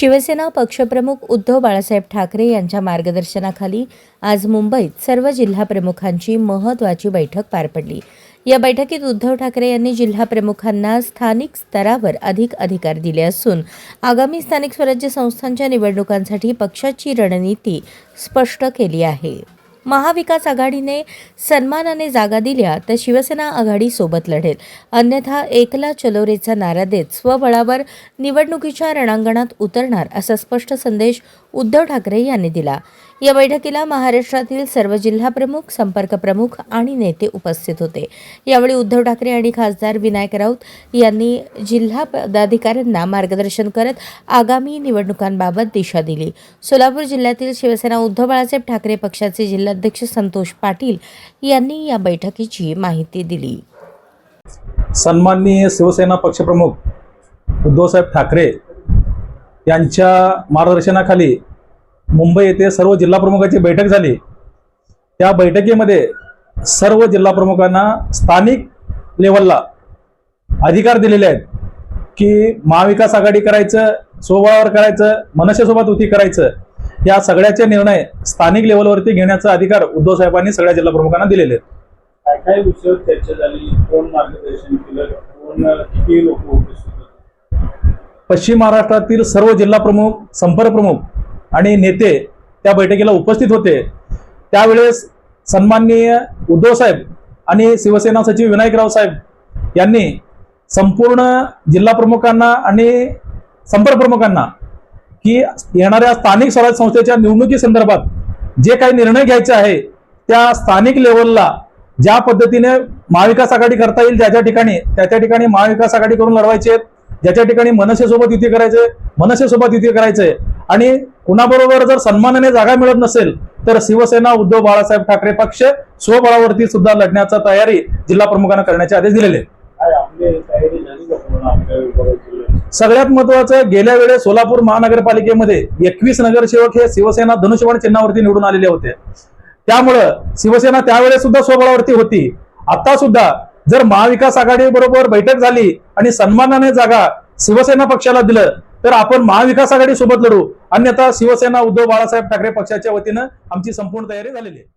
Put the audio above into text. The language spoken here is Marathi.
शिवसेना पक्षप्रमुख उद्धव बाळासाहेब ठाकरे यांच्या मार्गदर्शनाखाली आज मुंबईत सर्व जिल्हाप्रमुखांची महत्त्वाची बैठक पार पडली. या बैठकीत उद्धव ठाकरे यांनी जिल्हाप्रमुखांना स्थानिक स्तरावर अधिक अधिकार दिले असून आगामी स्थानिक स्वराज्य संस्थांच्या निवडणुकांसाठी पक्षाची रणनीती स्पष्ट केली आहे. महाविकास आघाडीने सन्मानाने जागा दिल्या तर शिवसेना आघाडी सोबत लढेल. अन्यथा एकला चलोरेचा नारा देत स्वबळावर निवडणुकीच्या रणांगणात उतरणार असा स्पष्ट संदेश उद्धव ठाकरे यांनी दिला. या बैठकीला महाराष्ट्रातील सर्व जिल्हाप्रमुख संपर्क प्रमुख आणि नेते उपस्थित होते. यावेळी उद्धव ठाकरे आणि खासदार विनायक राऊत यांनी जिल्हा पदाधिकाऱ्यांना मार्गदर्शन करत आगामी निवडणुकांबाबत दिशा दिली. सोलापूर जिल्ह्यातील शिवसेना उद्धव बाळासाहेब ठाकरे पक्षाचे जिल्हाध्यक्ष संतोष पाटील यांनी या बैठकीची माहिती दिली. सन्माननीय शिवसेना पक्षप्रमुख उद्धवसाहेब ठाकरे यांच्या मार्गदर्शनाखाली मुंबई येथे सर्व जिल्हाप्रमुखांची बैठक झाली. त्या बैठकीमध्ये सर्व जिल्हाप्रमुखांना स्थानिक लेवलला अधिकार दिलेले आहेत की महाविकास आघाडी करायचं स्वबळावर करायचं मनसेसोबत युती करायचं या सगळ्याचे निर्णय स्थानिक लेवलवरती घेण्याचा अधिकार उद्धव साहेबांनी सगळ्या जिल्हाप्रमुखांना दिलेले आहेत. काय काय विषयावर चर्चा झाली? कोण मार्गदर्शन केलं? कोण किती लोक पश्चिम महाराष्ट्रातील सर्व जिल्हा प्रमुख संपर्क प्रमुख आणि नेते त्या बैठकीला उपस्थित होते. त्यावेळेस सन्माननीय उद्धव साहेब आणि शिवसेना सचिव विनायकराव साहेब यांनी संपूर्ण जिल्हा प्रमुखांना आणि संपर्क प्रमुखांना की येणाऱ्या स्थानिक स्वराज्य संस्थेच्या निवडणुकीसंदर्भात जे काही निर्णय घ्यायचे आहे त्या स्थानिक लेवलला ज्या पद्धतीने महाविकास आघाडी करता येईल ज्या ज्या ठिकाणी त्याच्या ठिकाणी महाविकास आघाडी करून लढवायचे आहेत ज्याच्या ठिकाणी मनसेसोबत युती करायचे मनसेसोबत युती करायचे आणि कुणाबरोबर जर सन्मानाने जागा मिळत नसेल तर शिवसेना उद्धव बाळासाहेब ठाकरे पक्ष स्वबळावरती सुद्धा लढण्याचा तयारी जिल्हा प्रमुखांना करण्याचे आदेश दिलेले सगळ्यात महत्वाचं गेल्या वेळेस सोलापूर महानगरपालिकेमध्ये एकवीस नगरसेवक हे शिवसेना धनुष्यबाण चिन्हावरती निवडून आलेले होते. त्यामुळं शिवसेना त्यावेळेस सुद्धा स्वबळावरती होती. आता सुद्धा जर महाविकास आघाडी बरोबर बैठक झाली आणि सन्मानाने जागा शिवसेना पक्षाला दिलं तर आपण महाविकास आघाडी सोबत लढू. अन्यथा शिवसेना उद्धव बाळासाहेब ठाकरे पक्षाच्या वतीनं आमची संपूर्ण तयारी झालेली आहे.